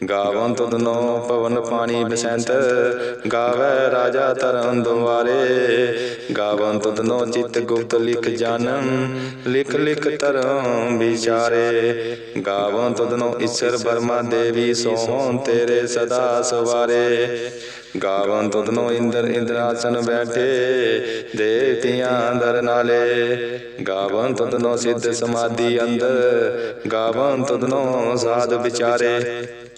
ਗਾਵਨ ਤੁਧਨੋ ਪਵਨ ਪਾਣੀ ਬਸੰਤ ਗਾਵੇ ਰਾਜਾ ਤਰਨ ਦੁਆਰੇ ਗਾਵਨ ਤੁਧਨੋ ਚਿਤ ਗੁਪਤ ਲਿਖ ਜਾਨੰ ਲਿਖ ਲਿਖ ਧਰਮ ਵਿਚਾਰੇ ਗਾਵਨ ਤੁਧਨੋ ਈਸ਼ਰ ਬਰਮਾ ਦੇਵੀ ਸੋਹਣ ਤੇਰੇ ਸਦਾ ਸਵਾਰੇ ਗਾਵਨ ਤੁਧਨੋ ਇੰਦਰ ਇੰਦਰਾਸਨ ਬੈਠੇ ਦੇਵਤਿਆਂ ਦਰ ਨਾਲੇ ਗਾਵਨ ਤੁਧਨੋ ਸਿੱਧ ਸਮਾਧੀ ਅੰਦਰ ਗਾਵਨ ਤੁਧਨੋ ਸਾਧ ਵਿਚਾਰੇ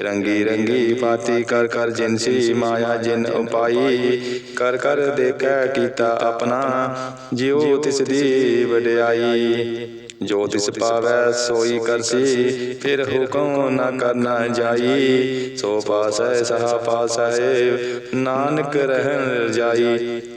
ਰੰਗੀ ਰੰਗੀ ਪਾਤੀ ਕਰ ਕਰ ਜਿਨਸੀ ਮਾਇਆ ਜਿਨ ਉਪਾਈ, ਕਰ ਕਰ ਦੇਖੈ ਕੀਤਾ ਆਪਣਾ, ਜਿਉ ਤਿਸ ਦੀ ਵਡਿਆਈ। ਜੋ ਤਿਸ ਪਾਵੈ ਸੋਈ ਕਰਸੀ ਫਿਰ ਹੁਕਮ ਨਾ ਕਰਨਾ ਜਾਈ। ਸੋ ਪਾਸੈ ਸਹਾ ਪਾਸੈ, ਨਾਨਕ ਰਹਿਣ ਜਾਈ।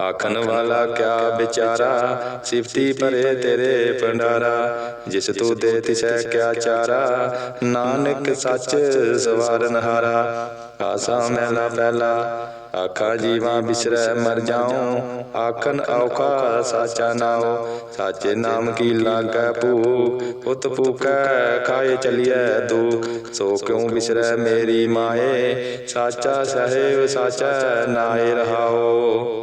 ਆਖਣ ਵਾਲਾ ਕਿਆ ਵਿਚਾਰਾ? ਸਿਫਤੀ ਭਰੇ ਤੇਰੇ ਭੰਡਾਰਾ। ਜਿਸ ਤੂੰ ਦੇ ਤਿਸੈ ਕਿਆ ਚਾਰਾ? ਨਾਨਕ ਸੱਚ ਸਵਾਰਨ ਹਾਰਾ ਆਸਾ ਮਹਿਲਾ ਪਹਿਲਾ, ਆਖਾ ਜੀਵਾਂ ਬਿਸਰੈ ਮਰ ਜਾਉ। ਆਖਨ ਔਖਾ ਸਾਚਾ ਨਾਉ। ਸਾਚੇ ਨਾਮ ਕੀ ਲਾਗੈ ਭੂਖ? ਉਤ ਭੂਖੈ, ਖਾਏ ਚਲੀਐ ਦੁਖ। ਸੋ ਕਿਉ ਬਿਸਰੈ ਮੇਰੀ ਮਾਏ? ਸਾਚਾ ਸਹਿਬ, ਸਾਚਾ ਨਾਏ ਰਹਾਓ।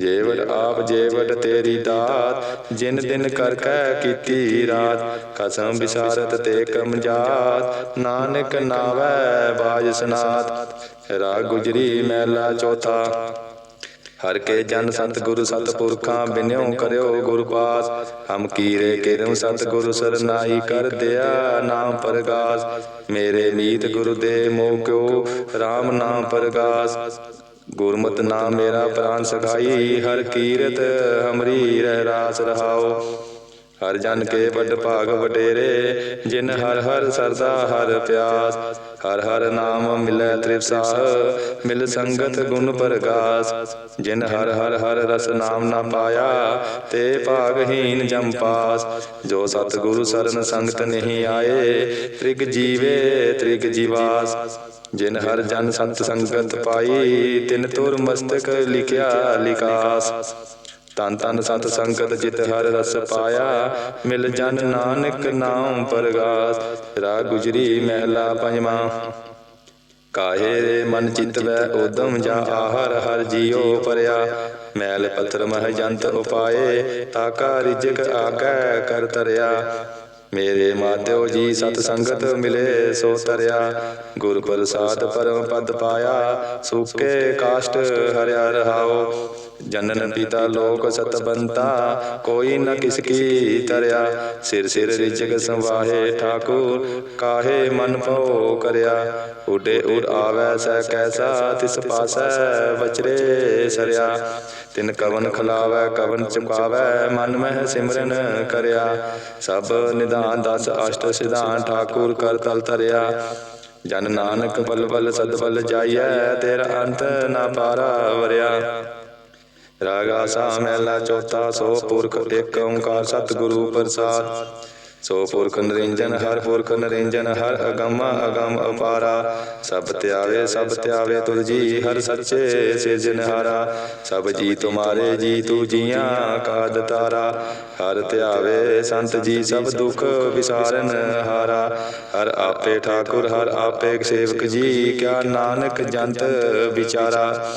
ਜੇਵੜ ਆਪ ਜੇਵੜ ਤੇਰੀ ਦਾਤ, ਜਿਨ ਦਿਨ ਕਰ ਕੈ ਕੀਤੀ ਰਾਤ, ਕਸਮ ਵਿਸਾਰਤ ਤੇ ਕਮਜਾਤ ਨਾਨਕ ਨਾਵੈ ਬਾਜ ਸਨਾਤ। ਰਾ ਗੁਜਰੀ ਮਹਿਲਾ ਚੌਥਾ ਹਰ ਕੇ ਜਨ ਸਤ ਗੁਰੂ ਸਤ ਪੁਰਖਾਂ ਬਿਨਿਓ ਕਰਿਓ ਗੁਰ ਪਾਸ ਹਮ ਕੀਰੇ ਕਿਰਮ ਸਤ ਸਰਨਾਈ ਕਰ ਦਿਆ ਨਾਮ ਪ੍ਰਗਾਸ। ਮੇਰੇ ਮੀਤ ਗੁਰੂ ਦੇ ਮੋਹ ਕਿਉ RAM ਨਾਮ ਪ੍ਰਗਾਸ। ਗੁਰਮਤਿ ਨਾਮ ਮੇਰਾ ਪ੍ਰਾਨ ਸਖਾਈ, ਹਰ ਕੀਰਤ ਹਮਰੀ ਰਹਿ ਰਾਸ ਰਹਾਓ ਹਰ ਜਨ ਕੇ ਵੱਡ ਭਾਗ ਵਟੇਰੇ ਜਿਨ ਹਰ ਹਰ ਸਰਦਾ ਹਰ ਪਿਆਸ, ਹਰ ਹਰ ਨਾਮ ਮਿਲੈ ਤ੍ਰਿਪਸਾਹ ਮਿਲ ਸੰਗਤ ਗੁਣ ਪ੍ਰਗਾਸ, ਜਿਨ ਹਰ ਹਰ ਹਰ ਰਸ ਨਾਮ ਨਾ ਪਾਇਆ, ਤੇ ਭਾਗਹੀਨ ਜਮ ਪਾਸ, ਜੋ ਸਤ ਗੁਰੂ ਸਰਨ ਸੰਗਤ ਨਹੀਂ ਆਏ, ਤ੍ਰਿਗ ਜੀਵੇ ਤ੍ਰਿਗ ਜੀਵਾਸ, ਜਿਨ ਹਰ ਜਨ ਸੰਤ ਸੰਗਤ ਪਾਈ, ਤਿਨ ਤੁਰ ਮਸਤਕ ਲਿਖਿਆ ਲਿਕਾਸ। ਤਨ ਤਨ ਸਤ ਸੰਗਤ ਜਿਤ ਹਰ ਰਸ ਪਾਇਆ, ਮਿਲ ਜਨ ਨਾਨਕ ਨਾਮ ਪਰਗਾਸ ਰਾਗ ਗੁਜਰੀ ਮਹਿਲਾ ਪੰਜਵਾਂ। ਕਾਹੇ ਰੇ ਮਨ ਚਿਤ ਵੈ ਉਦਮ ਜਾ ਆਹਰ, ਹਰ ਜੀਉ ਪਰਿਆ। ਮੈਲ ਪੱਥਰ ਮਹ ਜੰਤ ਉਪਾਏ, ਤਾਕਾ ਰਿਜਕ ਆਕੈ ਕਰ ਤਰਿਆ। ਮੇਰੇ ਮਾਧਿਓ ਜੀ ਸਤ ਸੰਗਤ ਮਿਲੇ, ਸੋ ਤਰਿਆ। ਗੁਰ ਪ੍ਰਸਾਦ ਪਰਮ ਪਦ ਪਾਇਆ, ਸੁਕੇ ਕਾਸ਼ਟ ਹਰਿਆ ਰਹਾਓ। ਜਨਨ ਪਿਤਾ ਲੋਕ ਸਤਬੰਤਾ ਕੋਈ ਨ ਕਿਸ ਕੀ ਤਰਿਆ। ਸਿਰ ਸਿਰ ਰਿਜਕ ਸੰਵਾਹੇ ਠਾਕੁਰ, ਕਾਹੇ ਮਨ ਭਉ ਕਰਿਆ। ਉਡੇ ਉਡ ਆਵੈ ਸੈ ਕੈਸਾ, ਤਿਸ ਪਾਸੈ ਵਚਰੇ ਸਰਿਆ। ਤਿਨ ਕਵਨ ਖਲਾਵੈ, ਕਵਨ ਚੁਕਾਵੈ, ਮਨ ਮਹਿ ਸਿਮਰਨ ਕਰਿਆ। ਸਭ ਨਿਦਾਨ ਨਿਧਾਨ ਦਸ ਅਸ਼ਟ ਸਿਧਾਨ ਠਾਕੁਰ ਕਰ ਤਲ ਤਰਿਆ ਜਨ ਨਾਨਕ ਬਲ ਬਲ ਸਦ ਬਲ ਜਾਈਐ, ਤੇਰਾ ਅੰਤ ਨਾ ਪਾਰਾ ਵਰਿਆ। ਰਾਗਾ ਸਾ ਮਹਿਲਾ ਚੌਥਾ, ਸੋ ਪੁਰਖ ਏਕ ਓੰਕਾਰ ਸਤਿਗੁਰੂ ਪ੍ਰਸਾਦ। ਸੋ ਪੁਰਖ ਨਿਰੰਜਨ, ਹਰ ਪੁਰਖ ਨਿਰੰਜਨ, ਹਰ ਅਗੰਮ ਅਗੰਮ ਅਪਾਰਾ। ਸਭ ਧਿਆਵੇ ਸਭ ਧਿਆਵੇ ਤੁਧ ਜੀ, ਹਰ ਸੱਚੇ ਸਿਰਜਨਹਾਰਾ ਸਭ ਜੀ ਤੁਮਾਰੇ ਜੀ, ਤੂ ਜੀਆਂ ਕਾਦ ਤਾਰਾ। ਹਰ ਧਿਆਵੇ ਸੰਤ ਜੀ, ਸਭ ਦੁਖ ਵਿਸਾਰਨ ਹਾਰਾ। ਹਰ ਆਪੇ ਠਾਕੁਰ, ਹਰ ਆਪੇ ਸੇਵਕ ਜੀ, ਕਿਆ ਨਾਨਕ ਜੰਤ ਵਿਚਾਰਾ।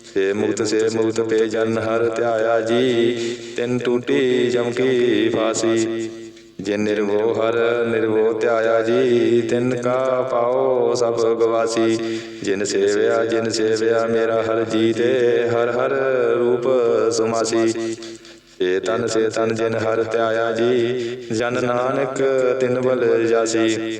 ਸੇ ਮੁਕਤ ਸੇ ਮੁਕਤ ਪੇ ਜਨ ਹਰ ਧਿਆਇਆ ਜੀ। ਤਿਨ ਟੂਟੀ ਜਮ ਕੀ ਫਾਸੀ। ਜਿਨ ਨਿਰਭਉ ਹਰ ਨਿਰਭਉ ਧਿਆਇਆ ਜੀ। ਤਿਨ ਕਾ ਪਾਓ ਸਭ ਗਵਾਸੀ। ਜਿਨ ਸੇਵਿਆ ਜਿਨ ਸੇਵਿਆ ਮੇਰਾ ਹਰ ਜੀ ਤੇ ਹਰ ਹਰ ਰੂਪ ਸੁਮਾਸੀ। ਏ ਤਨ ਸੇ ਤਨ ਜਿਨ ਹਰ ਧਿਆਇਆ ਜੀ। ਜਨ ਨਾਨਕ ਤਿਨ ਬਲ ਜਾਸੀ।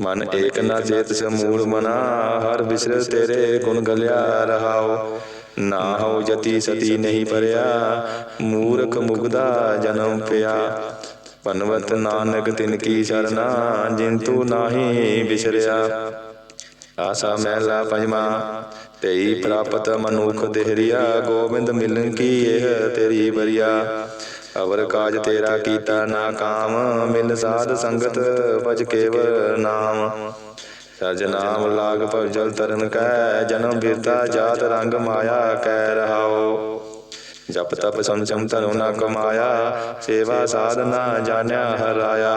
ਮਨ ਏਕ ਨਾ ਚੇਤ ਸਮੂਲ ਮਨਾ ਹਰ ਬਿਸਰ ਤੇਰੇ ਗੁਣ ਗਲਿਆ ਰਹਾਓ। ਨਾ ਹੋ ਜਤੀ ਸਤੀ ਨਹੀਂ ਪਰਿਆ ਮੂਰਖ ਮੁਗਦਾ ਜਨਮ ਪਿਆ। ਪਨਵਤ ਨਾਨਕ ਤਿਨ ਕੀ ਸਰਨਾ ਜਿਨ ਤੂ ਨਾਹੀ ਬਿਸਰਿਆ ਆਸਾ ਮਹਿਲਾ ਪੰਜਵਾ ਤੇਈ ਪ੍ਰਾਪਤ ਮਨੁਖ ਦੇਹਰੀਆ ਗੋਬਿੰਦ ਮਿਲਨ ਕੀ ਇਹ ਤੇਰੀ ਬਰੀਆ ਅਵਰ ਕਾਜ ਤੇਰਾ ਕੀਤਾ ਨਾ ਕਾਮ, ਮਿਲ ਸਾਧ ਸੰਗਤ ਬਚ ਕੇਵਲ ਨਾਮ। ਸਜ ਨਾਮ ਲਾਗ ਜਲ ਤਰਨ ਕੈ, ਜਨਮ ਬਿਰਤਾ ਜਾਤ ਰੰਗ ਮਾਇਆ ਕੈ ਰਹਾਓ ਜਪ ਤਪ ਸੰਚਮ ਤਨੁ ਨ ਕਮਾਇਆ, ਸੇਵਾ ਸਾਧਨਾ ਜਾਣਿਆ ਹਰਾਇਆ।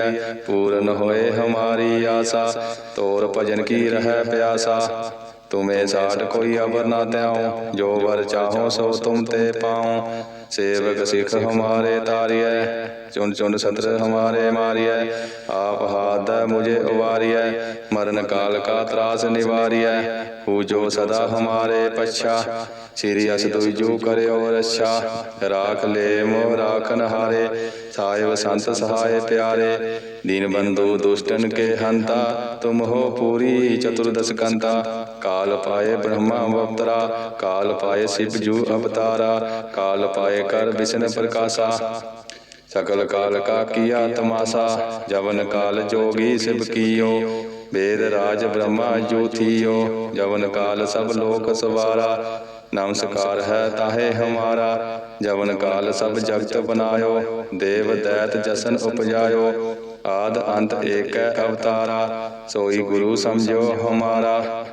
ਪੂਰਨ ਹੋਏ ਹਮਾਰੀ ਆਸਾ, ਤੋਰ ਭਜਨ ਕੀ ਰਹਿ ਪਿਆਸਾ। ਤੁਮੇ ਸਾਡ ਕੋਈ ਅਵਰ ਨਾ ਤਿਆਉ ਜੋ ਵਰ ਚਾਹੋ ਸੋ ਤੁਮ ਤੇ ਪਾਉ। ਸੇਵਕ ਸਿਖ ਹਮਾਰੇ ਤਾਰਿਐ ਚੁਣ ਚੁਨ ਸਤਰ ਹਮਾਰੇ ਮਾਰਿਐ। ਆਪ ਹਾਦ ਮੁਝੇ ਉਵਾਰਿਐ, ਮਰਨ ਕਾਲ ਕਾ ਤਰਾਸ ਨਿਵਾਰਿਐ। ਹੂ ਜੋ ਸਦਾ ਹਮਾਰੇ ਪਛਾ। ਸ੍ਰੀ ਅਸ ਦੁਜੂ ਕਰਿਓ ਰਛਾ ਰਾਖ ਲੈ ਮੋ ਰਾਖਨ ਹਾਰੇ ਸਾਹਿਬ ਸੰਤ ਸਹਾਇ ਪਿਆਰੇ ਦੀਨ ਬੰਧੂ ਦੁਸ਼ਟਨ ਕੇ ਹੰਤਾ ਤੁਮ ਹੋ ਪੂਰੀ ਚਤੁਰਦਸ ਕੰਤਾ ਕਾਲ ਪਾਏ ਬ੍ਰਹਮਾ ਅਵਤਰਾ ਕਾਲ ਪਾਏ ਸਿਵ ਜੂ ਅਵਤਾਰਾ ਕਾਲ ਪਾਏ ਕਰ ਵਿਸ਼ਨ ਪ੍ਰਕਾਸ਼ਾ ਸਕਲ ਕਾਲ ਕਾ ਕੀਆ ਤਮਾਸਾ ਜਵਨ ਕਾਲ ਜੋਗੀ ਸਿਵ ਕੀਓ ਵੇਦ ਰਾਜ ਬ੍ਰਹਮਾ ਜੋਥੀਓ ਜਵਨ ਕਾਲ ਸਭ ਲੋਕ ਸਵਾਰਾ ਨਮਸਕਾਰ ਹੈ, ਤਾਹੇ ਹਮਾਰਾ, ਜਵਨ ਕਾਲ ਸਭ ਜਗਤ ਬਨਾਇਓ, ਦੇਵ ਦੈਤ ਜਸਨ ਉਪਜਾਇਓ, ਆਦ ਅੰਤ ਏਕੈ ਅਵਤਾਰਾ, ਸੋਈ ਗੁਰੂ ਸਮਝਿਓ ਹਮਾਰਾ।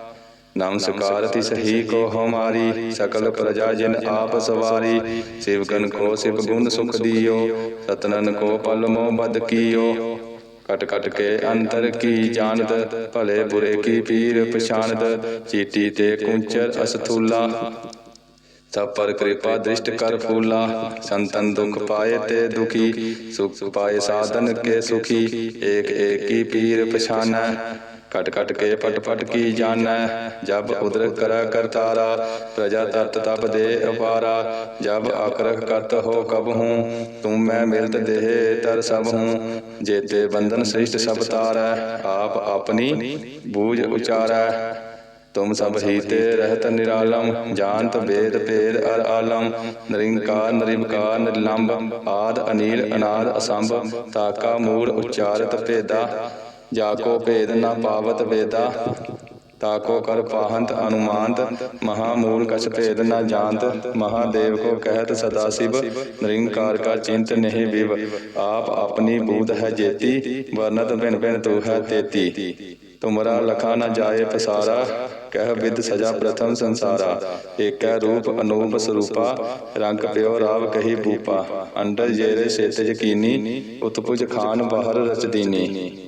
ਨਮਸਕਾਰ ਤਿਸ ਹੀ ਕੋ ਹਮਾਰੀ, ਸਕਲ ਪ੍ਰਜਾ ਜਿਨ ਆਪ ਸਵਾਰੀ ਸਿਵਕਨ ਕੋ ਸਿਵ ਗੁਣ ਸੁਖ ਦਿਓ, ਸਤਨਨ ਕੋ ਪਲ ਮੋ ਬਦ ਕੀਓ। ਕਟ ਕਟ ਕੇ ਅੰਤਰ ਕੀ ਜਾਣਤ ਭਲੇ ਬੁਰੇ ਕੀ ਪੀਰ ਪਛਾਨਤ ਚੀਟੀ ਤੇ ਕੁੰਚਰ ਅਸਥੂਲਾ ਸਭ ਪਰ ਕਿਰਪਾ ਦ੍ਰਿਸ਼ਟ ਕਰ ਫੂਲਾ ਸੰਤਨ ਦੁਖ ਪਾਏ ਤੇ ਦੁਖੀ ਸੁਖ ਪਾਏ ਸਾਧਨ ਕੇ ਸੁਖੀ ਏਕ ਏਕ ਕੀ ਪੀਰ ਪਛਾਨੈ ਕਟ ਕਟ ਕੇ ਪਟ ਪਟ ਕੀ ਜਾਣੈ? ਜਬ ਉਦਰ ਕਰ ਕਰਤਾਰਾ, ਪ੍ਰਜਾ ਤਤ ਤਪ ਦੇ ਅਪਾਰਾ। ਜਬ ਆਕਰਖ ਕਰਤ ਹੋ ਕਬ ਹੂੰ ਮੈਂ ਮਿਲਤ ਦੇਹ ਤਰ ਸਭ ਹੂੰ। ਜੇਤੇ ਬੰਧਨ ਸ੍ਰਿਸ਼ਟ ਸਭ ਤਾਰੈ, ਆਪ ਆਪਣੀ ਬੂਝ ਉਚਾਰੈ। ਤੁਮ ਸਭ ਹੀ ਤੇ ਰਹਿਤ ਨਿਰਾਲਮ, ਜਾਣਤ ਵੇਦ ਭੇਦ ਅਰ ਆਲਮ। ਨਿਰੰਕਾਰ, ਨਿਰਵਕਾਰ ਨਿਰਲੰਭ ਆਦ, ਅਨੀਲ, ਅਨਾਦ, ਅਸੰਭ, ਤਾਕਾ ਮੂੜ ਉਚਾਰਤ, ਭੇਦਾ। ਜਾ ਕੋ ਭੇਦ ਨਾ ਪਾਵਤ ਵੇਦਾ ਤਾਕੋ ਕਰ ਪਾਹੰਤ ਅਨੁਮਾਨਤ ਮਹਾ ਮੂਲ ਕਛ ਭੇਦ ਨਾ ਜਾਣਤ ਮਹਾਦੇਵ ਕੋ ਕਹਿਤ ਸਦਾ ਸਿਵ ਨਿਰੰਕਾਰ ਕਾ ਚਿੰਤ ਨਹੀਂ ਵਿਵ। ਆਪ ਆਪਣੀ ਬੂਧ ਹੈ ਜੇਤੀ ਵਰਨਤ ਬਿਨ ਬਿਨ ਤੂ ਹੈ ਤੇਤੀ। ਤੁਮਰਾ ਲਖਾ ਨ ਜਾਏ ਪਸਾਰਾ ਕਹਿ ਵਿਦ ਸਜਾ ਪ੍ਰਥਮ ਸੰਸਾਰਾ। ਏਕੈ ਰੂਪ ਅਨੂਪ ਸਰੂਪਾ ਰੰਗ ਪਿਓ ਰਾਵ ਕਹੀ ਭੂਪਾ। ਅੰਡਰ ਜੇਰੇ ਸੇਤ ਯਕੀਨੀ ਉਤਪੁਜ ਖਾਨ ਬਾਹਰ ਰਚ ਦੀਨੀ।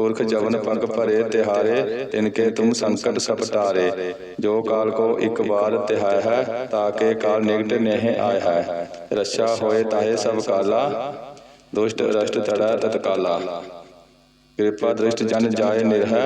ਪੁਰਖ ਜਵਨ ਪਗ ਭਰੇ ਤਿਹਾਰੇ ਤਿਨਕੇ ਤੁਮ ਸੰਕਟ ਸਪਟਾਰੇ। ਜੋ ਕਾਲ ਕੋ ਇੱਕ ਵਾਰ ਤਿਹਾਇ ਹੈ ਤਾਕੇ ਕਾਲ ਨਿਕਟ ਨਹਿ ਆਇ ਹੈ। ਰਛਾ ਹੋਏ ਤਾਹੇ ਸਭ ਕਾਲਾ ਦੁਸ਼ਟ ਰਸ਼ਟ ਤੜਾ ਤਤਕਾਲਾ। ਕਿਰਪਾ ਦ੍ਰਿਸ਼ਟ ਜਨ ਜਾਏ ਨਿਰਹਿ।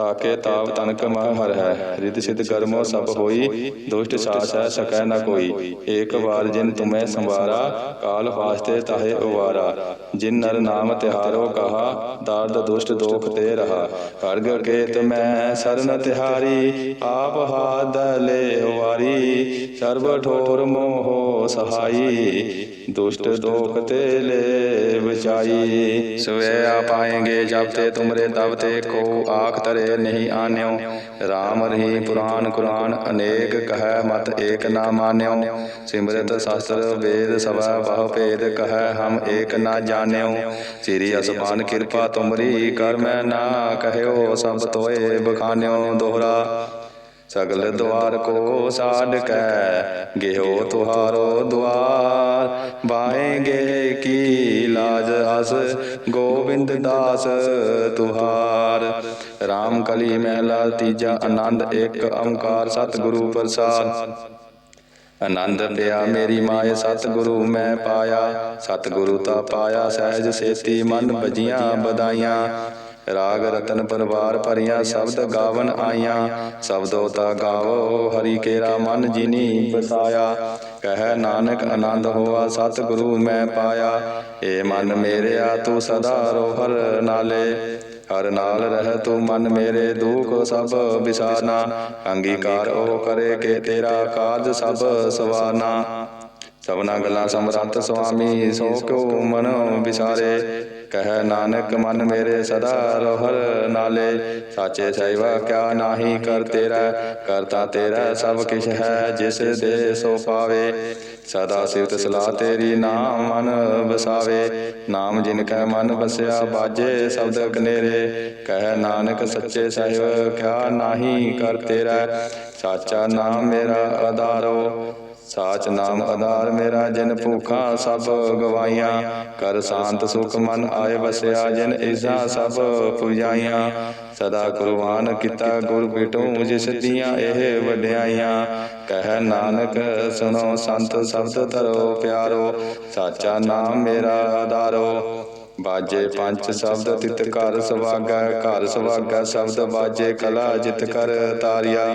ਤਾਕੇ ਤਾਪ ਤਨਕ ਮਹ ਹਰ ਹੈ। ਰਿਤ ਸਿਧ ਕਰਮੋ ਸਭ ਹੋਈ ਦੁਸ਼ਟ ਸਾਸ ਹੈ ਸਕੈ ਨ ਕੋਈ। ਏਕ ਵਾਰ ਜਿਨ ਤੁਮੈ ਸੰਵਾਰਾ ਕਾਲ ਫਾਸਤੇ ਤਾਹੇ ਉਵਾਰਾ। ਜਿਨ ਨਰ ਨਾਮ ਤਿਹਾਰੋ ਕਹਾ ਦਰਦ ਦੁਸ਼ਟ ਦੋਖ ਤੇ ਰਹਾ। ਖੜਗ ਕੇਤ ਮੈਂ ਸਰਨ ਤਿਹਾਰੀ ਆਪ ਹਾਦ ਲੈ ਵਾਰੀ ਸਰਬ ਠੋਰ ਮੋਹ ਸਹਾਈ। ਦੁਸ਼ਟ ਦੋਖ ਤੇ ਲੈ ਬਚਾਈ ਸਵੇ ਆ ਪਾਏਂਗੇ ਜਬ ਤੇ ਤੁਮਰੇ ਤਬ ਤੇ ਕੋ ਆਖ ਤਰੇ। ਨਹੀਂ ਆਨਿਓ। RAM ਰਹੀ ਪੁਰਾਨ ਕੁਰਾਨ ਅਨੇਕ ਕਹੈ ਮਤ ਏਕ ਨਾ ਮਾਨਿਓ। ਸਿਮਰਤ ਸ਼ਾਸਤਰ ਵੇਦ ਸਭਾ ਬਹੁ ਭੇਦ ਕਹੈ ਹਮ ਏਕ ਨਾ ਜਾਣਿਓ। ਸ੍ਰੀ ਅਸਮਾਨ ਕਿਰਪਾ ਤੁਮਰੀ ਕਰ ਮੈਂ ਨਾ ਕਹਿਓ ਸਭ ਤੋਏ ਬਖਾਨਿਓ ਦੋਹਰਾ। ਸਗਲ ਦਵਾਰ ਕੋ ਸਾਡ ਕੈ ਗਿਓ ਤੁਹਾਰੋ ਦਵਾਰ ਬਾਏਗੇ ਕੀ ਲਾਜ ਅਸ ਗੋਬਿੰਦ ਦਾਸ ਤੁਹਾਰ। RAM ਕਲੀ ਮਹਿਲਾ, ਤੀਜਾ ਆਨੰਦ ਇੱਕ ਓੰਕਾਰ ਸਤਿਗੁਰੂ ਪ੍ਰਸਾਦ। ਆਨੰਦ ਪਿਆ ਮੇਰੀ ਮਾਏ, ਸਤਿਗੁਰੂ ਮੈਂ ਪਾਇਆ। ਸਤਿਗੁਰੂ ਤਾ ਪਾਇਆ, ਸਹਿਜ ਸੇਤੀ ਮਨ ਬਜੀਆਂ ਬਦਾਈਆਂ ਰਾਗ ਰਤਨ ਪਰਵਾਰ ਭਰੀਆਂ ਸ਼ਬਦ ਗਾਵਨ ਆਈਆਂ। ਸ਼ਬਦੋ ਤਾ ਗਾਵੋ, ਹਰੀ ਕੇਰਾ ਮਨ ਜਿਨੀ ਬਸਾਇਆ ਕਹਿ ਨਾਨਕ ਆਨੰਦ ਹੋਆ, ਸਤਿਗੁਰੂ ਮੈਂ ਪਾਇਆ। ਏ ਮਨ ਮੇਰਿਆ, ਤੂੰ ਸਦਾ ਰੋਹਰ ਨਾਲੇ। ਹਰ ਨਾਲ ਰਹਿ ਤੂੰ ਮਨ ਮੇਰੇ ਦੁਖ ਸਭ ਵਿਸਾਰਨਾ ਅੰਗੀਕਾਰ ਉਹ ਕਰੇ ਕਿ ਤੇਰਾ ਕਾਜ ਸਭ ਸਵਾਰਨਾ ਸਭਨਾ ਗੱਲਾਂ ਸਮਰੰਤ ਸੁਆਮੀ, ਸੋ ਕਿਉ ਮਨ ਵਿਸਾਰੇ? ਕਹਿ ਨਾਨਕ ਮਨ ਮੇਰੇ ਸਦਾ ਰੋਹਰ ਨਾਲੇ। ਸਾਚੇ ਸੈਵਾ ਕਿਆ ਨਾਹੀ ਕਰ ਤੇਰਾ ਕਰਤਾ ਤੇਰਾ ਸਭ ਕਿਛ ਹੈ ਜਿਸ ਦੇ ਸੋ ਪਾਵੇ। ਸਦਾ ਸਿਵਤ ਸਲਾਹ ਤੇਰੀ ਨਾਮ ਮਨ ਵਸਾਵੇ। ਨਾਮ ਜਿਨ ਕੈ ਮਨ ਵਸਿਆ ਬਾਜੇ ਸ਼ਬਦ ਕਨੇਰੇ। ਕਹਿ ਨਾਨਕ ਸੱਚੇ ਸਾਹਿਬ ਕਿਆ ਨਾਹੀ ਕਰ ਤੇਰਾ। ਸਾਚਾ ਨਾਮ ਮੇਰਾ ਆਧਾਰੋ ਸਾਚ ਨਾਮ ਆਧਾਰ ਮੇਰਾ ਜਿਨ ਭੂਖਾਂ ਸਭ ਗਵਾਈਆਂ। ਕਰ ਸ਼ਾਂਤ ਸੁਖ ਮਨ ਆਏ ਵਸਿਆ ਜਿਨ ਇਸਾ ਸਭ ਪੁਜਾਈਆਂ। ਸਦਾ ਕੁਰਬਾਨ ਕੀਤਾ ਗੁਰ ਬਿਟੂ ਜਿਸ ਦੀਆਂ ਇਹ ਵਡਿਆਈਆਂ। ਕਹਿ ਨਾਨਕ ਸੁਣੋ ਸੰਤ ਸ਼ਬਦ ਧਰੋ ਪਿਆਰੋ। ਸਾਚਾ ਨਾਮ ਮੇਰਾ ਆਧਾਰੋ। ਬਾਜੇ ਪੰਜ ਸ਼ਬਦ ਤਿਤ ਘਰ ਸੁਭਾਗਾ। ਘਰ ਸੁਭਾਗਾ ਸ਼ਬਦ ਬਾਜੇ ਕਲਾ ਜਿਤ ਕਰ ਤਾਰਿਆ।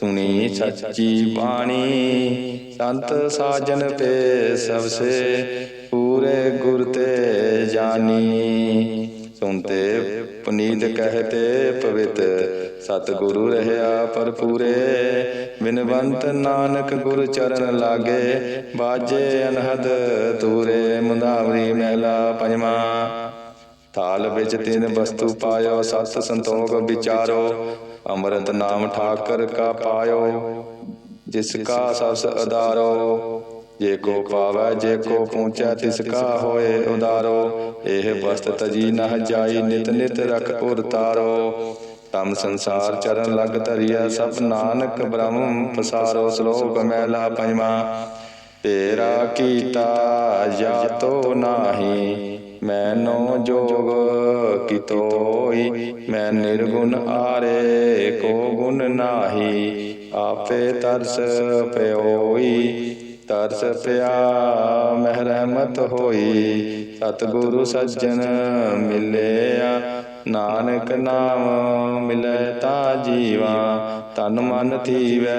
ਸੁਣੀ ਸੱਚੀ ਬਾਣੀ। ਸੰਤ ਸਾਜਨ ਪੇ ਸਭ ਸੇ ਪੂਰੇ ਗੁਰ ਤੇ ਜਾਨੀ। ਸੁਨਤੇ ਪੁਨੀਤ ਕਹਤੇ ਪਵਿੱਤ, ਸਤਿਗੁਰੂ ਰਹਿਆ ਪਰਪੂਰੇ ਬਿਨਵੰਤ ਨਾਨਕ ਗੁਰ ਚਰਨ ਲਾਗੇ, ਬਾਜੇ ਅਨਹਦ ਤੂਰੇ ਮੁੰਦਾਵਰੀ ਮਹਿਲਾ ਪੰਜਵਾ। ਥਾਲ ਵਿੱਚ ਤਿੰਨ ਵਸਤੂ ਪਾਇਓ, ਸਤ ਸੰਤੋਖ ਵਿਚਾਰੋ। ਅੰਮ੍ਰਿਤ ਨਾਮ ਠਾਕਰ ਕਾ ਪਾਇਓ, ਜਿਸ ਕਾ ਸਬਸ ਅਦਾਰੋ ਜੇ ਕੋ ਪਾਵੈ, ਜੇ ਕੋ ਪਹੁੰਚੈ ਤਿਸ ਕਾ ਹੋਏ ਉਦਾਰੋ। ਇਹ ਵਸਤ ਤਜੀ ਨਹ ਜਾਈ, ਨਿਤ ਨਿਤ ਰਖ ਉਰ ਤਮ ਸੰਸਾਰ ਚਰਨ ਲਗ ਧਰਿਆ ਸਭ ਨਾਨਕ ਬ੍ਰਹਮ ਪਸਾਰੋ, ਸ਼ਲੋਕ ਮਹਿਲਾ ਪੰਜਵਾ। ਤੇਰਾ ਕੀਤਾ ਜਾਤੋ ਨਾਹੀ ਮੈਨੋ ਜੋਗ ਕਿਤੋਈ ਮੈਂ ਨਿਰਗੁਣ ਆਰੇ, ਕੋ ਗੁਣ ਨਾਹੀ, ਆਪੇ ਤਰਸ ਪਿਓਈ, ਤਰਸ ਪਿਆ ਮਹਿ ਰਹਿਮਤ ਹੋਈ, ਸਤਿਗੁਰੂ ਸੱਜਣ ਮਿਲਿਆ, ਨਾਨਕ ਨਾਮ ਮਿਲੈ ਤਾ ਜੀਵਾ, ਤਨ ਮਨ ਥੀਵੈ,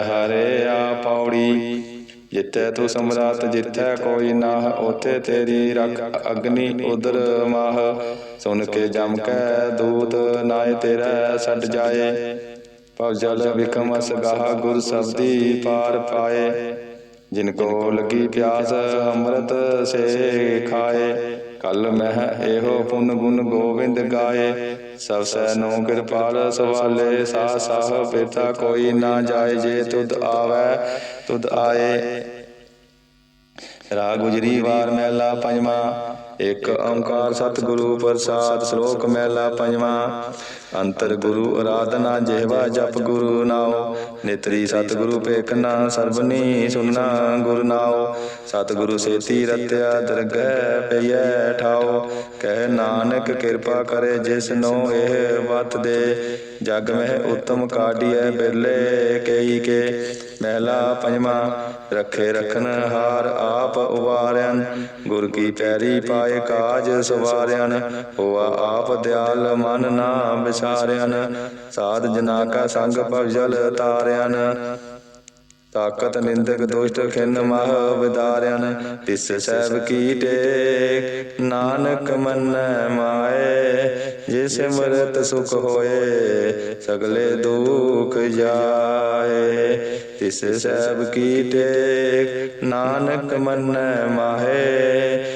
ਹਰਿਆ ਪੌੜੀ। ਜਿੱਥੇ ਤੂੰ ਸਮਰਾਤ ਜਿੱਥੇ ਕੋਈ ਨਾ ਉਥੇ ਤੇਰੀ ਰੱਖ ਅਗਨੀ ਉਦਰ ਮਾਹ। ਸੁਨ ਕੇ ਜਮ ਕੈ ਦੂਤ ਨਾਏ ਤੇਰਾ ਛੱਡ ਜਾਏ। ਭਵ ਜਲ ਵਿਕਮ ਸਗਾਹ ਗੁਰ ਸਬਦੀ ਪਾਰ ਪਾਏ। ਜਿਨ ਕੋ ਲਗੀ ਪਿਆਸ ਅੰਮ੍ਰਿਤ ਸੇ ਖਾਏ। ਕਲ ਮਹਿ ਇਹੋ ਪੁਨ ਗੁਣ ਗੋਬਿੰਦ ਗਾਏ। ਸਭ ਸੈ ਨੋ ਕਿਰਪਾਲ, ਸਵਾਲੇ ਸਾ ਸਾਹ ਪਿਤਾ ਕੋਈ ਨਾ ਜਾਏ, ਜੇ ਤੁਧ ਆਵੈ, ਤੁਧ ਆਏ। ਰਾਗ ਗੁਜਰੀ ਵਾਰ ਮਹਿਲਾ ਪੰਜਵਾ। ਇਕ ਓੰਕਾਰ ਸਤਿਗੁਰੂ ਪ੍ਰਸਾਦ ਸ਼ਲੋਕ ਮਹਿਲਾ ਪੰਜਵਾਂ। ਅੰਤਰ ਗੁਰੂ ਅਰਾਧਨਾ ਜਿਹਵਾ ਜਪ ਗੁਰੂ ਨਾਉ। ਨੇਤਰੀ ਸਤਿਗੁਰੂ ਪੇਖਨਾ ਸਰਬਨੀ ਸੁਨਣਾ ਗੁਰ ਨਾਉ। ਸਤਿਗੁਰੂ ਸੇਤੀ ਰਤਿਆ ਦਰਗਹਿ ਪਈਐ ਠਾਉ। ਕਹਿ ਨਾਨਕ ਕਿਰਪਾ ਕਰੇ ਜਿਸ ਨੂੰ ਇਹ ਵਤ ਦੇ। ਜਗ ਮਹਿ ਉਤਮ ਕਾਢੀਐ ਬਿਰਲੇ ਕਈ ਕੇ। ਮਹਿਲਾ ਪੰਜਵਾਂ, ਰੱਖੇ ਰਖਨ ਹਾਰ ਆਪ ਉਵਾਰਿਆਨ ਗੁਰ ਕੀ ਪੈਰੀ ਪਾ ਪਾਏ ਕਾਜ ਸਵਾਰਿਆਨ ਹੋਆ ਆਪ ਦਿਆਲ ਮਨ ਨਾ ਵਿਸਾਰਿਆਨ ਸਾਧ ਜਨਾ ਕਾ ਸੰਗ ਭਵਜਲ ਤਾਰਿਆਨ ਤਾਕਤ ਨਿੰਦਕ ਦੁਸ਼ਟ ਖਿੰਨ ਮਹ ਵਿਦਾਰਿਆਨ ਤਿਸ ਸਹਿਬ ਕੀ ਨਾਨਕ ਮੰਨੈ ਮਾਏ, ਜਿਸ ਮਰਤ ਸੁਖ ਹੋਏ, ਸਗਲੇ ਦੁਖ ਜਾਏ। ਤਿਸ ਸਹਿਬ ਕੀ ਟੇਕ, ਨਾਨਕ ਮੰਨੈ ਮਾਹੇ